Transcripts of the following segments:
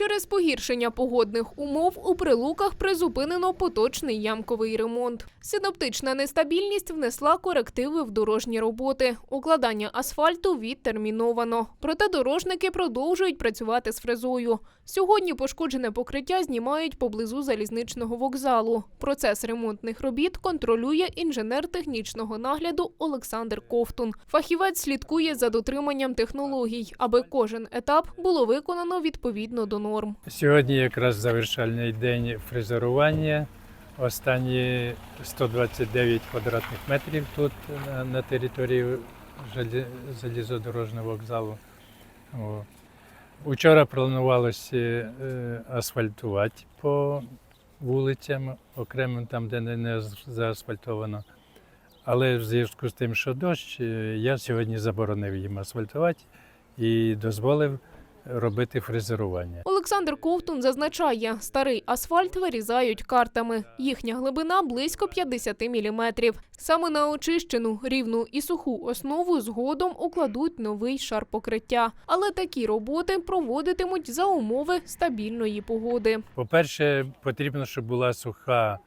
Через погіршення погодних умов у прилуках призупинено поточний ямковий ремонт. Синоптична нестабільність внесла корективи в дорожні роботи. Укладання асфальту відтерміновано. Проте дорожники продовжують працювати з фрезою. Сьогодні пошкоджене покриття знімають поблизу залізничного вокзалу. Процес ремонтних робіт контролює інженер технічного нагляду Олександр Ковтун. Фахівець слідкує за дотриманням технологій, аби кожен етап було виконано відповідно до норм. Сьогодні якраз завершальний день фрезерування. Останні 129 квадратних метрів тут на, території залізодорожнього вокзалу. О. Учора планувалося е, асфальтувати по вулицям, окремо там, де не- не заасфальтовано. Але в зв'язку з тим, що дощ, е, я сьогодні заборонив їм асфальтувати і дозволив робити фрезерування. Олександр Ковтун зазначає, старий асфальт вирізають картами. Їхня глибина близько 50 міліметрів. Саме на очищену, рівну і суху основу згодом укладуть новий шар покриття. Але такі роботи проводитимуть за умови стабільної погоди. По-перше, потрібно, щоб була суха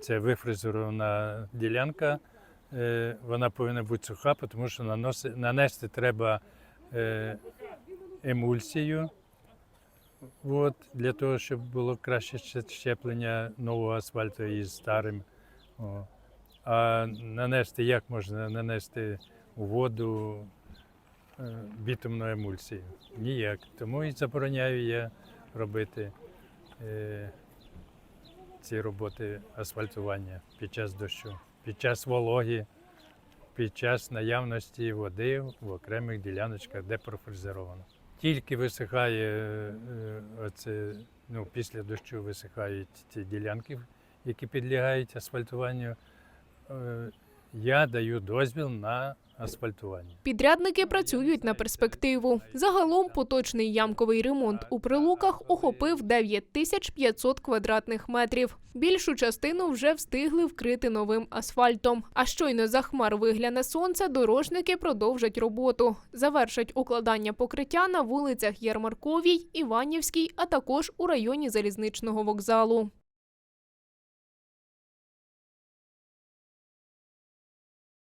це вифрезерована ділянка. Е, Вона повинна бути суха, тому що нанести треба е, емульсію. От, для того, щоб було краще щеплення нового асфальту із старим. О. А нанести як можна нанести у воду е, бітумну емульсію? Ніяк. Тому і забороняю я робити е, ці роботи асфальтування під час дощу, під час вологи, під час наявності води в окремих діляночках, де профрезеровано. Тільки висихає е, оце, ну, після дощу висихають ці ділянки, які підлягають асфальтуванню. е, Я даю дозвіл на асфальтування. Підрядники працюють на перспективу. Загалом поточний ямковий ремонт у прилуках охопив 9500 квадратних метрів. Більшу частину вже встигли вкрити новим асфальтом. А щойно за хмар вигляне сонце, дорожники продовжать роботу. Завершать укладання покриття на вулицях Ярмарковій, Іванівській, а також у районі залізничного вокзалу.